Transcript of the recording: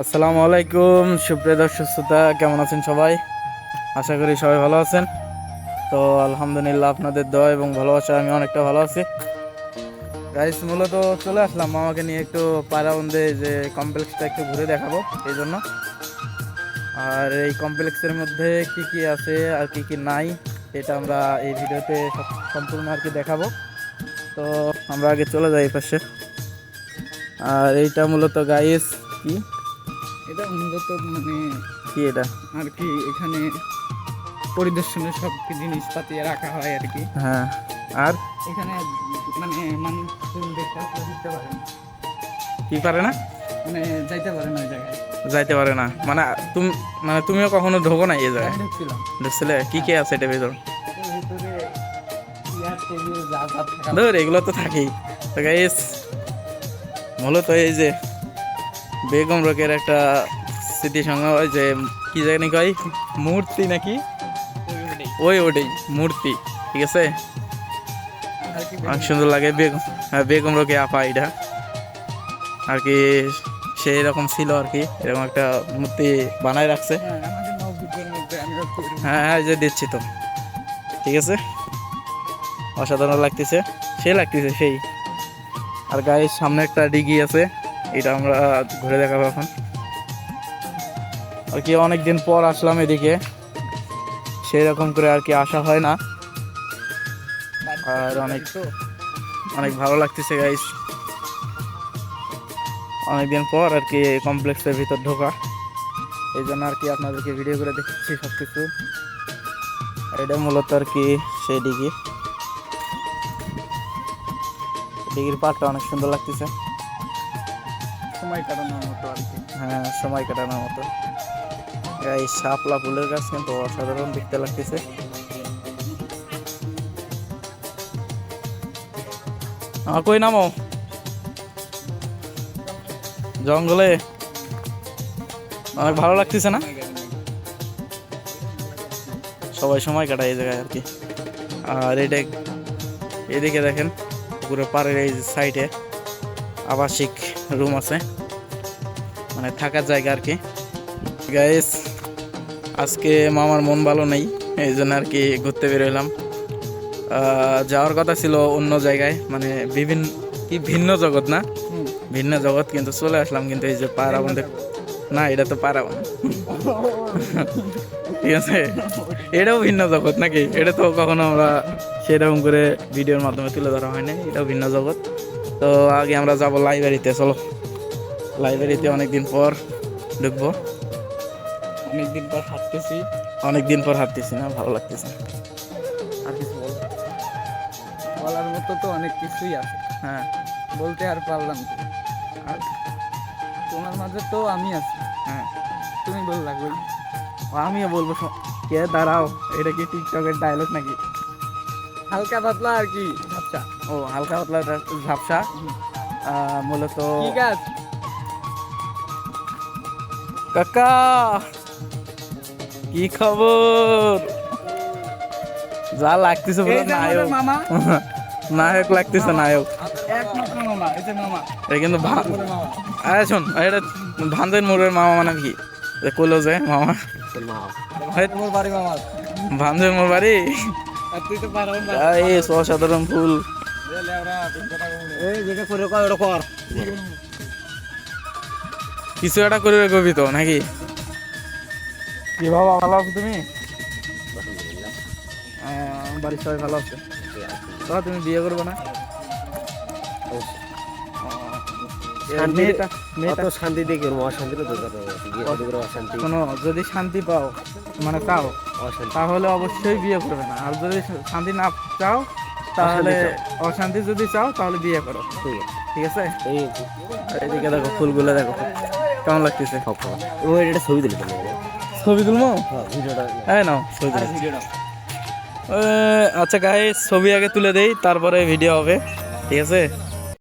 আসসালামু আলাইকুম, সুপ্রিয় দর্শক শ্রোতা, কেমন আছেন সবাই? আশা করি সবাই ভালো আছেন। তো আলহামদুলিল্লাহ আপনাদের দোয়া এবং ভালোবাসা আমি অনেকটা ভালো আছি। গাইস মূলত চলে আসলাম মামাকে নিয়ে একটু পায়রাবন্দে যে কমপ্লেক্সটা একটু ঘুরে দেখাবো এই জন্য। আর এই কমপ্লেক্সের মধ্যে কি কি আছে আর কি কি নাই, এটা আমরা এই ভিডিওতে সম্পূর্ণ আর কি দেখাবো। তো আমরা আগে চলে যাই পাশে। আর এইটা মূলত গাইস কি? এটা মূলত মানে কি এটা? আর কি এখানে পরিদর্শনের সব জিনিসপাতি রাখা হয় আর কি। হ্যাঁ আর? এখানে মানে মানুষ দেখতে পারে না। কি পারে না? মানে যাইতে পারে না ওই জায়গায়। যাইতে পারে না। মানে তুমি মানে তুমিও কখনো ঢোকো না এই জায়গায়? ঢুকছিলাম। ঢুকছিলে? কি কি আছে এটা ভেতর? ধর এগুলো তো থাকেই। তো গাইস মূলত এই যে বেগম রোকের একটা স্মৃতি ওই যে কি জানি কয় মূর্তি নাকি? ওই ওটাই মূর্তি ঠিক আছে? অনেক সুন্দর লাগে বেগম হ্যাঁ বেগম রোকে আপা এটা। আর কি সেই রকম ছিল আর কি এরকম একটা মূর্তি বানায় রাখছে। হ্যাঁ। হ্যাঁ হ্যাঁ এই যে দিচ্ছি তো ঠিক আছে? অসাধারণ লাগতেছে সে লাগতেছে সেই। আর গায়ের সামনে একটা ডিগি আছে। এটা আমরা ঘুরে দেখাবো এখন। আর কি, অনেকদিন পর আসলাম এদিকে। সেই রকম করে আর কি আসা হয় না। আর অনেক অনেক ভালো লাগতেছে গাইস অনেকদিন পর আর কি কমপ্লেক্সের ভিতর ঢোকা এই জন্য আর কি আপনাদেরকে ভিডিও করে দেখছি সব কিছু এটা মূলত আর কি সেই ডিগি ডিগির পাটটা অনেক সুন্দর লাগতেছে। সময় কাটানোর মতো আর কি। হ্যাঁ সময় কাটানোর মতো। এই শাপলা ফুলের গাছ কিন্তু অসাধারণ দেখতে লাগতেছে। কই নামো? জঙ্গলে? অনেক ভালো লাগতেছে না? সবাই সময় কাটায় এই জায়গায় আর কি। আর এটা এদিকে দেখেন পুকুরের পাড়ের এই সাইডে আবাসিক রুম আছে। মানে থাকার জায়গা আর কি। গাইস আজকে মামার মন ভালো নেই এই জন্য আর কি ঘুরতে বেরোলাম যাওয়ার কথা ছিল অন্য জায়গায় মানে বিভিন্ন কি ভিন্ন জগৎ না? ভিন্ন জগৎ কিন্তু চলে আসলাম কিন্তু এই যে পাড়া বন্ধে না এটা তো বন্ধ ঠিক আছে? এটাও ভিন্ন জগৎ নাকি? এটা তো কখনো আমরা সেরকম করে ভিডিওর মাধ্যমে তুলে ধরা হয় না এটাও ভিন্ন জগৎ। তো আগে আমরা যাব লাইব্রেরিতে চলো। লাইব্রেরিতে অনেকদিন পর ঢুকবো। অনেকদিন পর হাঁটতেছি। অনেকদিন পর হাঁটতেছি না ভালো লাগতেছে আর কিছু বল। বলার মতো তো অনেক কিছুই আছে। হ্যাঁ। বলতে আর পারলাম। আর তোমার মাঝে তো আমি আছি। হ্যাঁ। তুমি বললা কই আমিও বলব কে দাঁড়াও এটা কি টিকটকের ডায়লগ নাকি? হালকা পাতলা আর কি? আচ্ছা ও হালকা পাতলা ঝাপসা। মূলত কি গাছ কাকা কি খবর? যা লাগতেছে মামা। নায়ক লাগতেছে নায়ক। একমাত্র এটা কিন্তু আরে শোন এটা ভান্দের মোড়ের মামা মানে কি? কইলো যে মামা। ভান্দের বাড়ি এই অসাধারণ ফুল। কিছু একটা করবে কবি তো নাকি? কি বাবা ভালো আছো তুমি? বাড়ির সবাই ভালো আছে। তুমি বিয়ে করবে না? অত শান্তি অশান্তিরও দরকার অশান্তি শোনো যদি শান্তি পাও মানে চাও অশান্তি। তাহলে অবশ্যই বিয়ে করবে না। আর যদি শান্তি না চাও তাহলে অশান্তি যদি চাও তাহলে বিয়ে করো। ঠিক আছে। এদিকে দেখো ফুলগুলো দেখো। কেমন লাগতেছে? এটা ছবি দিলে ছবি তুলবো? হ্যাঁ হ্যাঁ নাও ছবি তুলে। আচ্ছা গায়ে ছবি আগে তুলে দেই তারপরে ভিডিও হবে। ঠিক আছে?